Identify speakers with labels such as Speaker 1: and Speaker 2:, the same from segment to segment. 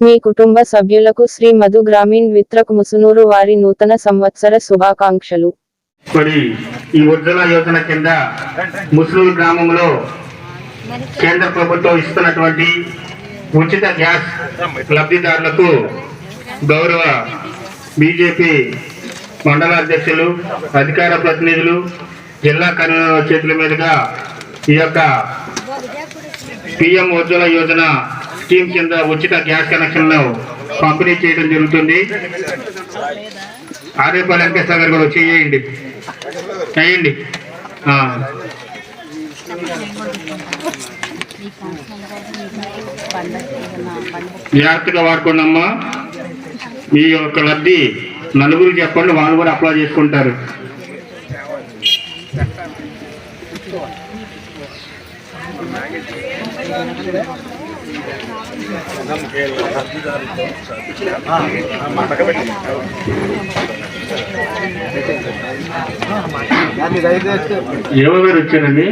Speaker 1: మీ కుటుంబ సభ్యులకు శ్రీ మధు గ్రామీణ్ విత్రక్ ముసునూరు వారి నూతన సంవత్సర శుభాకాంక్షలు.
Speaker 2: మరి ఈ ఉజ్వల యోజన కింద ముసునూరు గ్రామంలో కేంద్ర ప్రభుత్వం ఇస్తున్నటువంటి ఉచిత గ్యాస్ లబ్ధిదారులకు గౌరవ బీజేపీ మండల అధ్యక్షులు అధికార ప్రతినిధులు జిల్లా కన్వీనర్ చేతుల మీదుగా ఈ యొక్క పిఎం ఉజ్వల యోజన స్కీమ్ కింద ఉచిత గ్యాస్ కనెక్షన్లు పంపిణీ చేయడం జరుగుతుంది. ఆరేపల్లి వెంకటేశ్వర గారు కూడా వచ్చి చేయండి. చేయండి. జాగ్రత్తగా వాడుకోండి అమ్మా మీ యొక్క లబ్ధి నలుగురు చెప్పండి వాళ్ళు కూడా అప్లై చేసుకుంటారు. ఎవరు వచ్చారండి?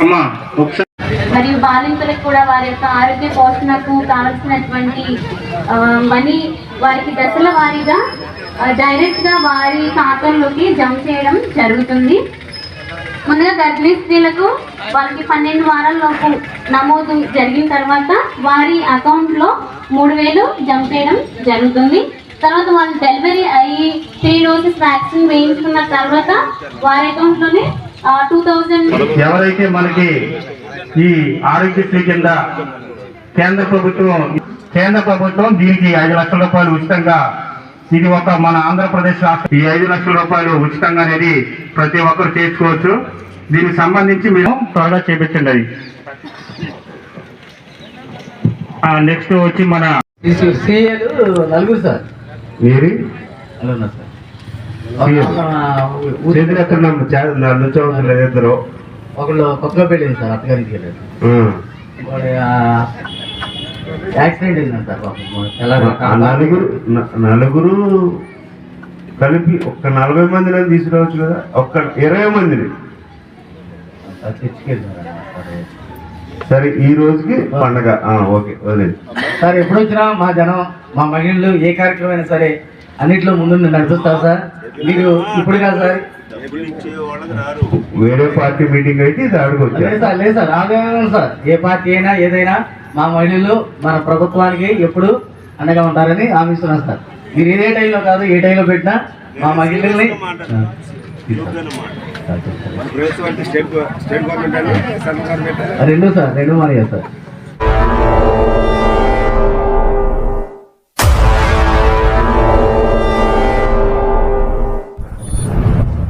Speaker 2: అమ్మా ఒకసారి
Speaker 3: మరియు బాలింతలకు కూడా వారి యొక్క ఆరోగ్య పోషణకు కావలసినటువంటి మనీ వారికి దశల వారీగా డైరెక్ట్గా వారి ఖాతాల్లోకి జమ చేయడం జరుగుతుంది. ముందుగా గర్భిణీ స్త్రీలకు వారికి పన్నెండు వారాల్లోపు నమోదు జరిగిన తర్వాత వారి అకౌంట్లో మూడు వేలు జమ చేయడం జరుగుతుంది. తర్వాత వాళ్ళు డెలివరీ అయ్యి త్రీ డోసెస్ వ్యాక్సిన్ వేయించుకున్న తర్వాత వారి అకౌంట్లోనే టూ థౌజండ్
Speaker 2: ఎవరైతే మనకి ఈ ఆరోగ్యశ్రీ కింద కేంద్ర ప్రభుత్వం కేంద్ర ప్రభుత్వం దీనికి ఐదు లక్షల రూపాయలు ఉచితంగా ఇది ఒక మన ఆంధ్రప్రదేశ్ రాష్ట్రం. ఈ ఐదు లక్షల రూపాయలు ఉచితంగా అనేది ప్రతి ఒక్కరు చేసుకోవచ్చు. దీనికి సంబంధించి మీరు త్వరగా చేపించండి అది. నెక్స్ట్ వచ్చి మన
Speaker 4: నలుగురు సార్.
Speaker 2: మీరు
Speaker 4: సార్
Speaker 2: ఇద్దరు.
Speaker 4: ఒకళ్ళు కొత్తగా పెళ్ళింది సార్ అత్తగారికి వెళ్ళారు వాడు యాక్సిడెంట్ అయింది సార్ పాపం.
Speaker 5: నలుగురు నలుగురు కలిపి ఒక్క నలభై మందిని తీసుకురావచ్చు కదా? ఒక్క ఇరవై మందిని.
Speaker 4: సార్.
Speaker 5: ఈ రోజుకి పండగ. ఓకే వదిలేదు
Speaker 4: సార్ ఎప్పుడు వచ్చినా మా జనం మా మహిళలు ఏ కార్యక్రమం అయినా సరే అన్నిట్లో ముందు నడిపిస్తారు సార్? మీరు ఇప్పుడు కాదు సార్.
Speaker 5: వేరే పార్టీ మీటింగ్ అయితే
Speaker 4: లేదు సార్ లేదు సార్ సార్. ఏ పార్టీ అయినా ఏదైనా మా మహిళలు మన ప్రభుత్వానికి ఎప్పుడు అండగా ఉంటారని హామీస్తున్నాను సార్. మీరు ఇదే టైంలో కాదు ఏ టైంలో పెట్టినా మా మహిళల్ని రెండు సార్ రెండు మరి సార్.